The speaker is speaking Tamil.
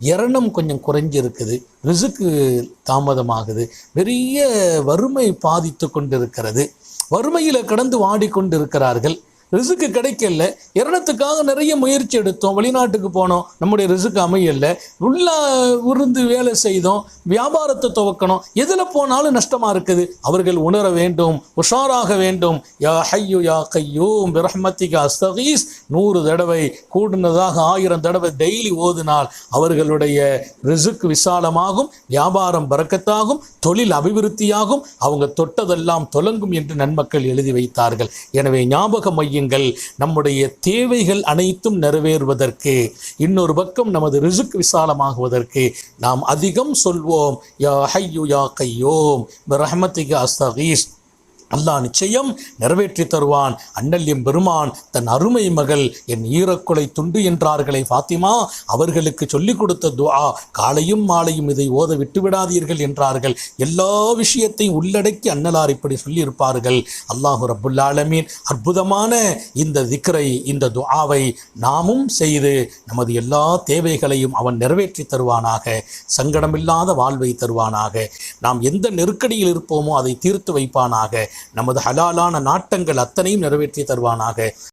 இரணம் கொஞ்சம் குறைஞ்சிருக்குது. ரிசுக்கு தாமதமாகுது. பெரிய வறுமை பாதித்து கொண்டிருக்கிறது. வறுமையில் கடந்து வாடிக்கொண்டிருக்கிறார்கள். ரிசுக்கு கிடைக்கல. இரணத்துக்காக நிறைய முயற்சி எடுத்தோம். வெளிநாட்டுக்கு போனோம். நம்முடைய ரிசுக்கு அமையல. உள்ள உருந்து வேலை செய்தோம். வியாபாரத்தை துவக்கணும். எதில் போனாலும் நஷ்டமாக இருக்குது. அவர்கள் உணர வேண்டும். உஷாராக வேண்டும். யா ஹையு யா கையூம் பிரஹ்மத்திகா அஸ்தகீஸ். நூறு தடவை கூடுனதாக ஆயிரம் தடவை டெய்லி ஓதினால் அவர்களுடைய ரிசுக்கு விசாலமாகும். வியாபாரம் பறக்கத்தாகும். தொழில் அபிவிருத்தியாகும். அவங்க தொட்டதெல்லாம் தொலங்கும் என்று நன்மக்கள் எழுதி வைத்தார்கள். எனவே ஞாபகம் செய்யுங்கள். நம்முடைய தேவைகள் அனைத்தும் நிறைவேறுவதற்கு இன்னொரு பக்கம் நமது ரிசுக் விசாலமாகுவதற்கு நாம் அதிகம் சொல்வோம் யா ஹையு யா கையோம் ரஹமத்திக அஸ்தகீஸ். அல்லாஹ் நிச்சயம் நிறைவேற்றி தருவான். அண்ணல்யம் பெருமான் தன் அருமை மகள் என் ஈரக்குலை துண்டு என்றார்களே ஃபாத்திமா. அவர்களுக்கு சொல்லிக் கொடுத்த துவா காலையும் மாலையும் இதை ஓத விட்டு விடாதீர்கள் என்றார்கள். எல்லா விஷயத்தையும் உள்ளடக்கி அன்னலார் இப்படி சொல்லியிருப்பார்கள். அல்லாஹு ரபுல்லாலமீன் அற்புதமான இந்த திக்ரை இந்த துஆவை நாமும் செய்து நமது எல்லா தேவைகளையும் அவன் நிறைவேற்றி தருவானாக. சங்கடமில்லாத வாழ்வை தருவானாக. நாம் எந்த நெருக்கடியில் இருப்போமோ அதை தீர்த்து வைப்பானாக. நமது ஹலாலான நாட்டங்கள் அத்தனையும் நிறைவேற்றி தருவானாக.